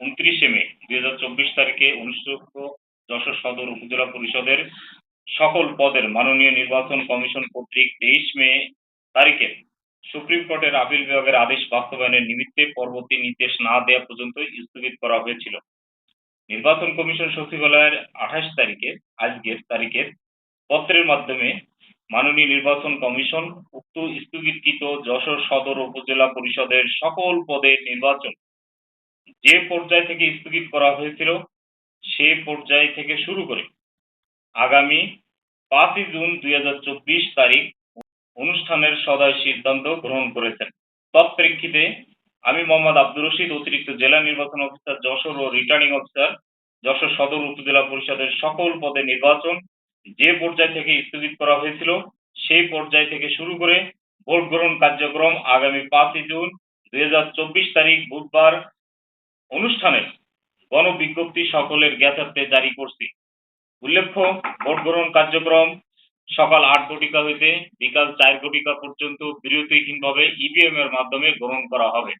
উনত্রিশে মে, দুই হাজার চব্বিশ তারিখে অনুষ্ঠিত যশোর সদর উপজেলা পরিষদের সকল পদের মাননীয় নির্বাচন কমিশন কর্তৃক তেইশ মে তারিখে সুপ্রিম কোর্টের আপিল বিভাগের আদেশ বাস্তবায়নের নিমিত্তে পরবর্তী নির্দেশ না দেওয়া পর্যন্ত স্থগিত করা হয়েছিল। নির্বাচন কমিশন সচিবালয়ের আঠাশ তারিখে, আজকের তারিখের পত্রের মাধ্যমে মাননীয় নির্বাচন কমিশন উক্ত স্থগিতকৃত যশোর সদর উপজেলা পরিষদের সকল পদের নির্বাচন যে পর্যায় থেকে স্থগিত করা হয়েছিল, সে পর্যায় থেকে শুরু করে। আগামী পাঁচই জুন দুই তারিখ অনুষ্ঠানের সদয় সিদ্ধান্ত গ্রহণ করেছেন। তৎপ্রেক্ষিতে আমি মোহাম্মদ আব্দুর রশিদ, অতিরিক্ত জেলা নির্বাচন অফিসার, যশোর ও রিটার্নিং অফিসার যশোর সদর উপজেলা পরিষদের সকল পদে নির্বাচন যে পর্যায় থেকে স্থগিত করা হয়েছিল, সেই পর্যায় থেকে শুরু করে ভোট গ্রহণ কার্যক্রম আগামী পাঁচই জুন দুই হাজার চব্বিশ তারিখ বুধবার অনুষ্ঠানের গণবিজ্ঞপ্তি সকলের জ্ঞাতার্থে জারি করছি। উল্লেখ্য, ভোট গ্রহণ কার্যক্রম সকাল আট ঘটিকা হইতে বিকাল চার ঘটিকা পর্যন্ত বিরতিহীনভাবে ইভিএম এর মাধ্যমে গ্রহণ করা হবে।